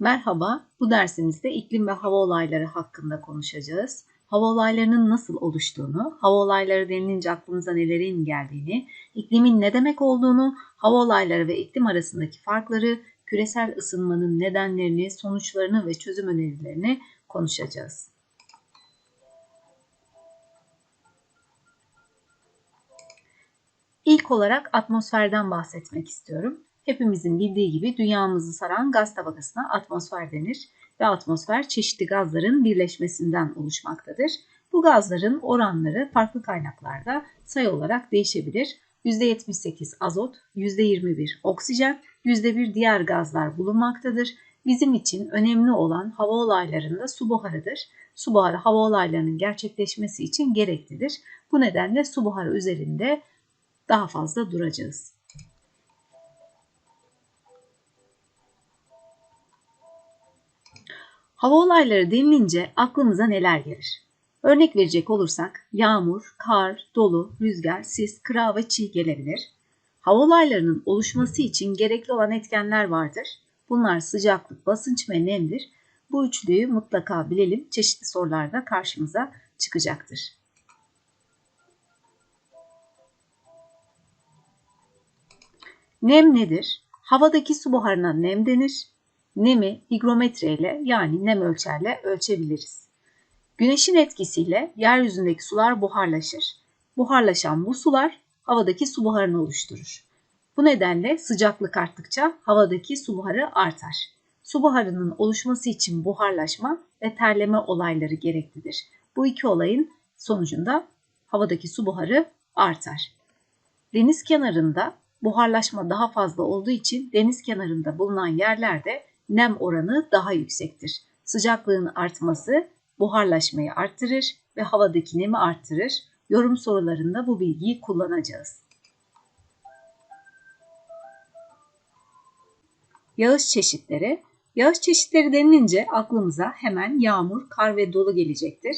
Merhaba, bu dersimizde iklim ve hava olayları hakkında konuşacağız. Hava olaylarının nasıl oluştuğunu, hava olayları denilince aklımıza nelerin geldiğini, iklimin ne demek olduğunu, hava olayları ve iklim arasındaki farkları, küresel ısınmanın nedenlerini, sonuçlarını ve çözüm önerilerini konuşacağız. İlk olarak atmosferden bahsetmek istiyorum. Hepimizin bildiği gibi dünyamızı saran gaz tabakasına atmosfer denir ve atmosfer çeşitli gazların birleşmesinden oluşmaktadır. Bu gazların oranları farklı kaynaklarda sayı olarak değişebilir. %78 azot, %21 oksijen, %1 diğer gazlar bulunmaktadır. Bizim için önemli olan hava olaylarında su buharıdır. Su buharı hava olaylarının gerçekleşmesi için gereklidir. Bu nedenle su buharı üzerinde daha fazla duracağız. Hava olayları denilince aklımıza neler gelir? Örnek verecek olursak yağmur, kar, dolu, rüzgar, sis, kıra ve çiğ gelebilir. Hava olaylarının oluşması için gerekli olan etkenler vardır. Bunlar sıcaklık, basınç ve nemdir. Bu üçlüyü mutlaka bilelim. Çeşitli sorularda karşımıza çıkacaktır. Nem nedir? Havadaki su buharına nem denir nemi higrometre ile yani nem ölçerle ölçebiliriz. Güneşin etkisiyle yeryüzündeki sular buharlaşır. Buharlaşan bu sular havadaki su buharını oluşturur. Bu nedenle sıcaklık arttıkça havadaki su buharı artar. Su buharının oluşması için buharlaşma ve terleme olayları gereklidir. Bu iki olayın sonucunda havadaki su buharı artar. Deniz kenarında buharlaşma daha fazla olduğu için deniz kenarında bulunan yerlerde nem oranı daha yüksektir. Sıcaklığın artması buharlaşmayı arttırır ve havadaki nemi arttırır. Yorum sorularında bu bilgiyi kullanacağız. Yağış çeşitleri. Yağış çeşitleri denilince aklımıza hemen yağmur, kar ve dolu gelecektir.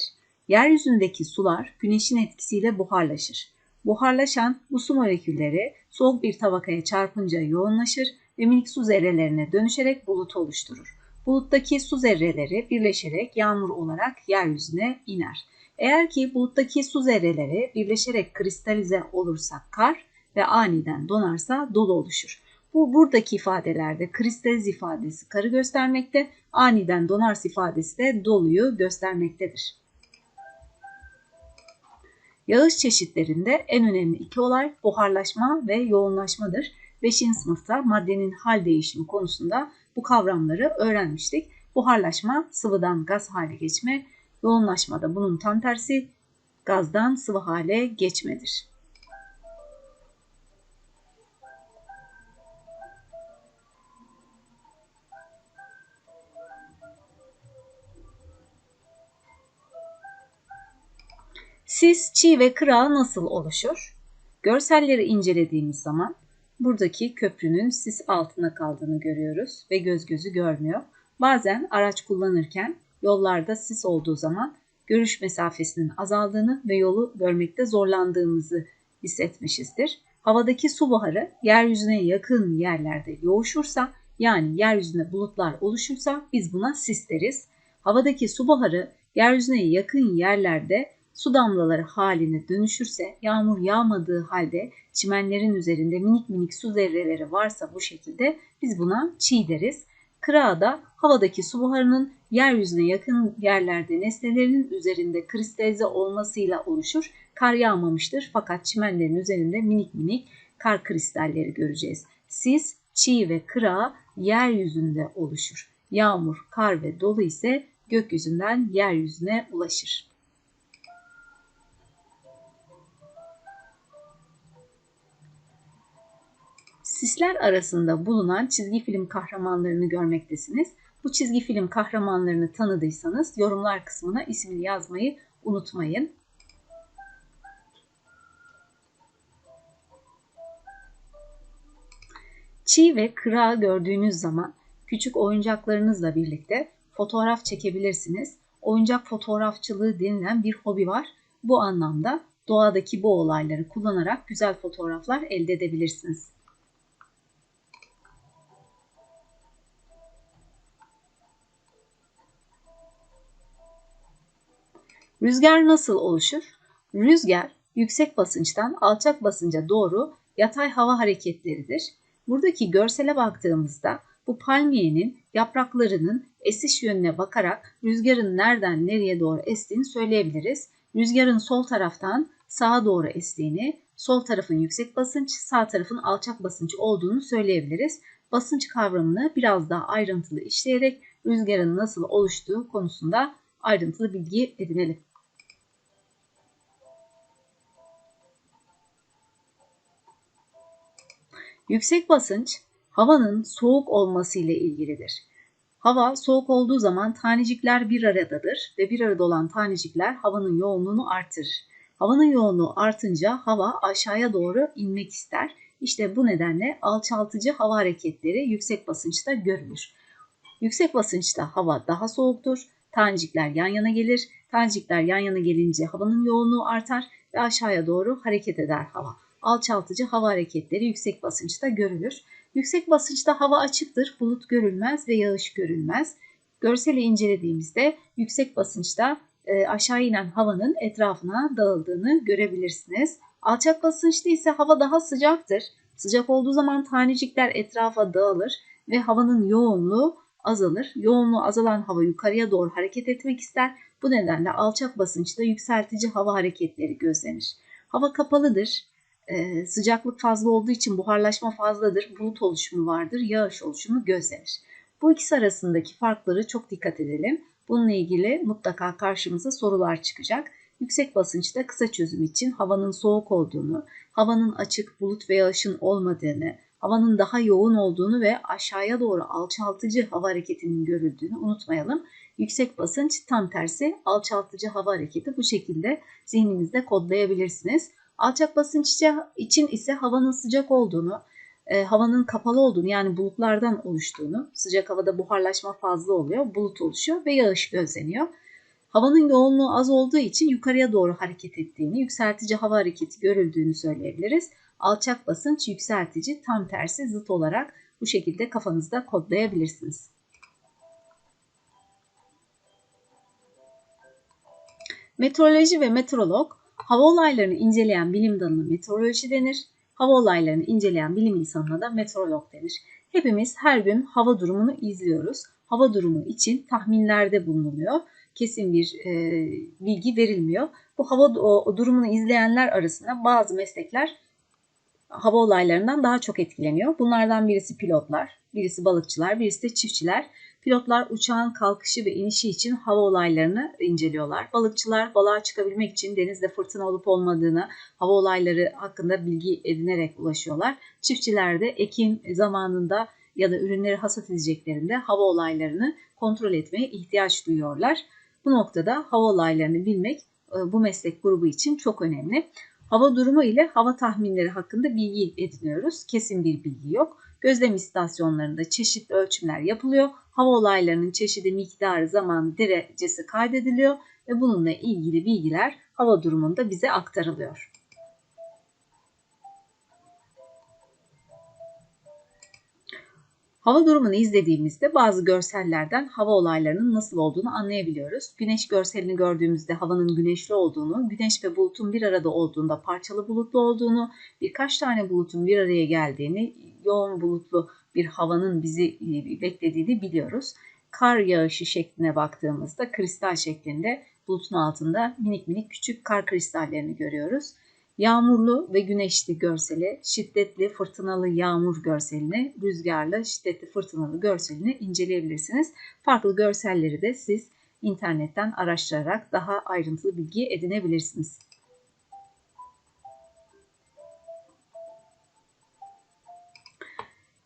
Yeryüzündeki sular güneşin etkisiyle buharlaşır. Buharlaşan bu su molekülleri soğuk bir tabakaya çarpınca yoğunlaşır ve minik su zerrelerine dönüşerek bulut oluşturur. Buluttaki su zerreleri birleşerek yağmur olarak yeryüzüne iner. Eğer ki buluttaki su zerreleri birleşerek kristalize olursa kar ve aniden donarsa dolu oluşur. Bu buradaki ifadelerde kristaliz ifadesi karı göstermekte, aniden donarsa ifadesi de doluyu göstermektedir. Yağış çeşitlerinde en önemli iki olay buharlaşma ve yoğunlaşmadır. 5. sınıfta maddenin hal değişimi konusunda bu kavramları öğrenmiştik. Buharlaşma sıvıdan gaz hale geçme, yoğunlaşma da bunun tam tersi gazdan sıvı hale geçmedir. Sis, çiğ ve kıra nasıl oluşur? Görselleri incelediğimiz zaman buradaki köprünün sis altına kaldığını görüyoruz ve göz gözü görmüyor. Bazen araç kullanırken yollarda sis olduğu zaman görüş mesafesinin azaldığını ve yolu görmekte zorlandığımızı hissetmişizdir. Havadaki su buharı yeryüzüne yakın yerlerde yoğuşursa yani yeryüzünde bulutlar oluşursa biz buna sis deriz. Havadaki su buharı yeryüzüne yakın yerlerde su damlaları haline dönüşürse yağmur yağmadığı halde çimenlerin üzerinde minik minik su zerreleri varsa bu şekilde biz buna çiğ deriz. Kırağda havadaki su buharının yeryüzüne yakın yerlerde nesnelerinin üzerinde kristalize olmasıyla oluşur. Kar yağmamıştır fakat çimenlerin üzerinde minik minik kar kristalleri göreceğiz. Sis, çiğ ve kıra yeryüzünde oluşur. Yağmur, kar ve dolu ise gökyüzünden yeryüzüne ulaşır. Sisler arasında bulunan çizgi film kahramanlarını görmektesiniz. Bu çizgi film kahramanlarını tanıdıysanız yorumlar kısmına ismini yazmayı unutmayın. Çiğ ve kıra gördüğünüz zaman küçük oyuncaklarınızla birlikte fotoğraf çekebilirsiniz. Oyuncak fotoğrafçılığı denilen bir hobi var. Bu anlamda doğadaki bu olayları kullanarak güzel fotoğraflar elde edebilirsiniz. Rüzgar nasıl oluşur? Rüzgar yüksek basınçtan alçak basınca doğru yatay hava hareketleridir. Buradaki görsele baktığımızda bu palmiyenin yapraklarının esiş yönüne bakarak rüzgarın nereden nereye doğru estiğini söyleyebiliriz. Rüzgarın sol taraftan sağa doğru estiğini, sol tarafın yüksek basınç, sağ tarafın alçak basınç olduğunu söyleyebiliriz. Basınç kavramını biraz daha ayrıntılı işleyerek rüzgarın nasıl oluştuğu konusunda ayrıntılı bilgi edinelim. Yüksek basınç havanın soğuk olması ile ilgilidir. Hava soğuk olduğu zaman tanecikler bir aradadır ve bir arada olan tanecikler havanın yoğunluğunu artırır. Havanın yoğunluğu artınca hava aşağıya doğru inmek ister. İşte bu nedenle alçaltıcı hava hareketleri yüksek basınçta görülür. Yüksek basınçta hava daha soğuktur. Tanecikler yan yana gelir. Tanecikler yan yana gelince havanın yoğunluğu artar ve aşağıya doğru hareket eder hava. Alçaltıcı hava hareketleri yüksek basınçta görülür. Yüksek basınçta hava açıktır, bulut görülmez ve yağış görülmez. Görseli incelediğimizde yüksek basınçta e, aşağı inen havanın etrafına dağıldığını görebilirsiniz. Alçak basınçta ise hava daha sıcaktır. Sıcak olduğu zaman tanecikler etrafa dağılır ve havanın yoğunluğu azalır. Yoğunluğu azalan hava yukarıya doğru hareket etmek ister. Bu nedenle alçak basınçta yükseltici hava hareketleri gözlenir. Hava kapalıdır. Ee, sıcaklık fazla olduğu için buharlaşma fazladır. Bulut oluşumu vardır. Yağış oluşumu gözlenir. Bu ikisi arasındaki farkları çok dikkat edelim. Bununla ilgili mutlaka karşımıza sorular çıkacak. Yüksek basınçta kısa çözüm için havanın soğuk olduğunu, havanın açık bulut ve yağışın olmadığını, havanın daha yoğun olduğunu ve aşağıya doğru alçaltıcı hava hareketinin görüldüğünü unutmayalım. Yüksek basınç tam tersi alçaltıcı hava hareketi bu şekilde zihninizde kodlayabilirsiniz. Alçak basınç için ise havanın sıcak olduğunu, e, havanın kapalı olduğunu yani bulutlardan oluştuğunu, sıcak havada buharlaşma fazla oluyor, bulut oluşuyor ve yağış gözleniyor. Havanın yoğunluğu az olduğu için yukarıya doğru hareket ettiğini, yükseltici hava hareketi görüldüğünü söyleyebiliriz. Alçak basınç yükseltici, tam tersi zıt olarak bu şekilde kafanızda kodlayabilirsiniz. Meteoroloji ve meteorolog hava olaylarını inceleyen bilim dalına meteoroloji denir. Hava olaylarını inceleyen bilim insanına da meteorolog denir. Hepimiz her gün hava durumunu izliyoruz. Hava durumu için tahminlerde bulunuluyor. Kesin bir e, bilgi verilmiyor. Bu hava o, durumunu izleyenler arasında bazı meslekler hava olaylarından daha çok etkileniyor. Bunlardan birisi pilotlar, birisi balıkçılar, birisi de çiftçiler. Pilotlar uçağın kalkışı ve inişi için hava olaylarını inceliyorlar. Balıkçılar balığa çıkabilmek için denizde fırtına olup olmadığını, hava olayları hakkında bilgi edinerek ulaşıyorlar. Çiftçiler de ekim zamanında ya da ürünleri hasat edeceklerinde hava olaylarını kontrol etmeye ihtiyaç duyuyorlar. Bu noktada hava olaylarını bilmek e, bu meslek grubu için çok önemli. Hava durumu ile hava tahminleri hakkında bilgi ediniyoruz. Kesin bir bilgi yok. Gözlem istasyonlarında çeşitli ölçümler yapılıyor. Hava olaylarının çeşidi, miktarı, zaman, derecesi kaydediliyor ve bununla ilgili bilgiler hava durumunda bize aktarılıyor. Hava durumunu izlediğimizde bazı görsellerden hava olaylarının nasıl olduğunu anlayabiliyoruz. Güneş görselini gördüğümüzde havanın güneşli olduğunu, güneş ve bulutun bir arada olduğunda parçalı bulutlu olduğunu, birkaç tane bulutun bir araya geldiğini, yoğun bulutlu bir havanın bizi e, beklediğini biliyoruz. Kar yağışı şekline baktığımızda kristal şeklinde bulutun altında minik minik küçük kar kristallerini görüyoruz. Yağmurlu ve güneşli görseli, şiddetli fırtınalı yağmur görselini, rüzgarlı şiddetli fırtınalı görselini inceleyebilirsiniz. Farklı görselleri de siz internetten araştırarak daha ayrıntılı bilgi edinebilirsiniz.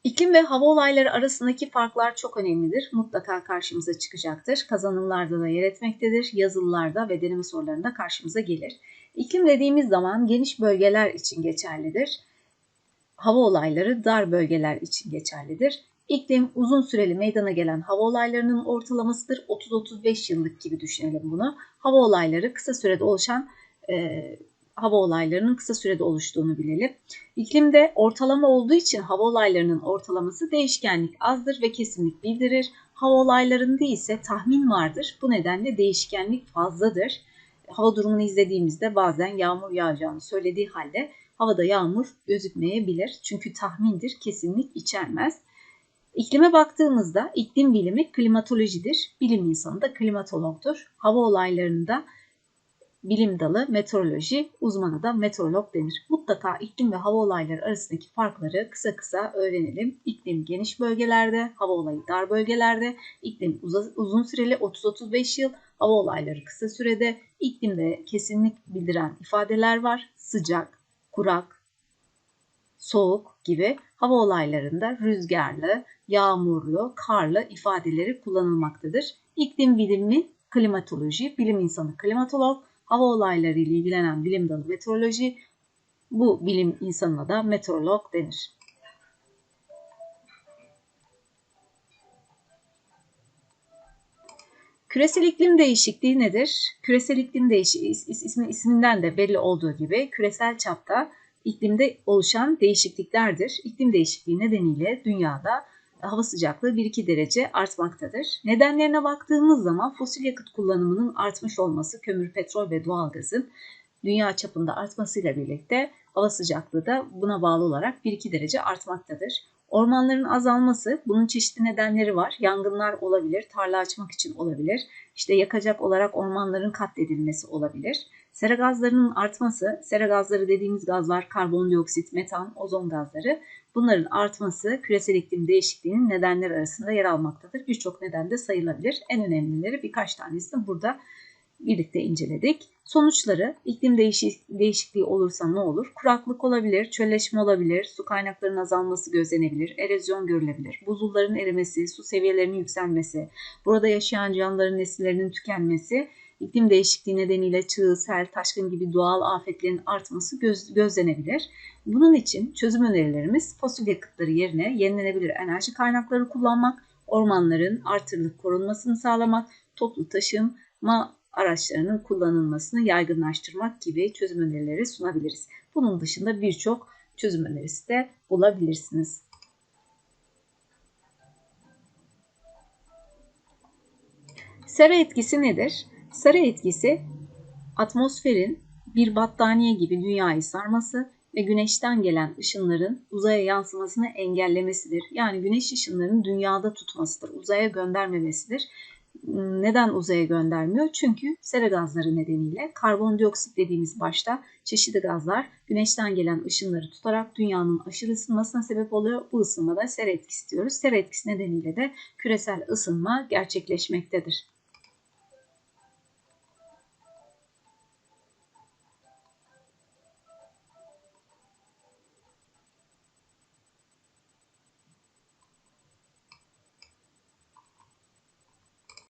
İklim ve hava olayları arasındaki farklar çok önemlidir. Mutlaka karşımıza çıkacaktır. Kazanımlarda da yer etmektedir. Yazılılarda ve deneme sorularında karşımıza gelir. İklim dediğimiz zaman geniş bölgeler için geçerlidir. Hava olayları dar bölgeler için geçerlidir. İklim uzun süreli meydana gelen hava olaylarının ortalamasıdır. 30-35 yıllık gibi düşünelim bunu. Hava olayları kısa sürede oluşan e, hava olaylarının kısa sürede oluştuğunu bilelim. İklimde ortalama olduğu için hava olaylarının ortalaması değişkenlik azdır ve kesinlik bildirir. Hava olaylarında ise tahmin vardır. Bu nedenle değişkenlik fazladır. hava durumunu izlediğimizde bazen yağmur yağacağını söylediği halde havada yağmur gözükmeyebilir. Çünkü tahmindir, kesinlik içermez. İklime baktığımızda iklim bilimi klimatolojidir. Bilim insanı da klimatologdur. Hava olaylarında bilim dalı meteoroloji, uzmanı da meteorolog denir. Mutlaka iklim ve hava olayları arasındaki farkları kısa kısa öğrenelim. İklim geniş bölgelerde, hava olayı dar bölgelerde, iklim uzun süreli 30-35 yıl, hava olayları kısa sürede, iklimde kesinlik bildiren ifadeler var. Sıcak, kurak, soğuk gibi hava olaylarında rüzgarlı, yağmurlu, karlı ifadeleri kullanılmaktadır. İklim bilimi klimatoloji, bilim insanı klimatolog, hava olayları ile ilgilenen bilim dalı meteoroloji, bu bilim insanına da meteorolog denir. Küresel iklim değişikliği nedir? Küresel iklim değişikliği ismi, isminden de belli olduğu gibi küresel çapta iklimde oluşan değişikliklerdir. İklim değişikliği nedeniyle dünyada hava sıcaklığı 1-2 derece artmaktadır. Nedenlerine baktığımız zaman fosil yakıt kullanımının artmış olması, kömür, petrol ve doğalgazın dünya çapında artmasıyla birlikte hava sıcaklığı da buna bağlı olarak 1-2 derece artmaktadır. Ormanların azalması, bunun çeşitli nedenleri var. Yangınlar olabilir, tarla açmak için olabilir. İşte yakacak olarak ormanların katledilmesi olabilir. Sera gazlarının artması, sera gazları dediğimiz gazlar karbondioksit, metan, ozon gazları. Bunların artması küresel iklim değişikliğinin nedenleri arasında yer almaktadır. Birçok neden de sayılabilir. En önemlileri birkaç tanesini burada birlikte inceledik. Sonuçları iklim değişikliği olursa ne olur? Kuraklık olabilir, çölleşme olabilir, su kaynaklarının azalması gözlenebilir, erozyon görülebilir, buzulların erimesi, su seviyelerinin yükselmesi, burada yaşayan canlıların nesillerinin tükenmesi, iklim değişikliği nedeniyle çığ, sel, taşkın gibi doğal afetlerin artması göz, gözlenebilir. Bunun için çözüm önerilerimiz fosil yakıtları yerine yenilenebilir enerji kaynakları kullanmak, ormanların artırılıp korunmasını sağlamak, toplu taşıma araçlarının kullanılmasını yaygınlaştırmak gibi çözüm önerileri sunabiliriz. Bunun dışında birçok çözüm önerisi de bulabilirsiniz. Sera etkisi nedir? Sera etkisi atmosferin bir battaniye gibi dünyayı sarması ve güneşten gelen ışınların uzaya yansımasını engellemesidir. Yani güneş ışınlarının dünyada tutmasıdır, uzaya göndermemesidir neden uzaya göndermiyor? Çünkü sera gazları nedeniyle karbondioksit dediğimiz başta çeşitli gazlar güneşten gelen ışınları tutarak dünyanın aşırı ısınmasına sebep oluyor. Bu ısınmada sera etkisi diyoruz. Sera etkisi nedeniyle de küresel ısınma gerçekleşmektedir.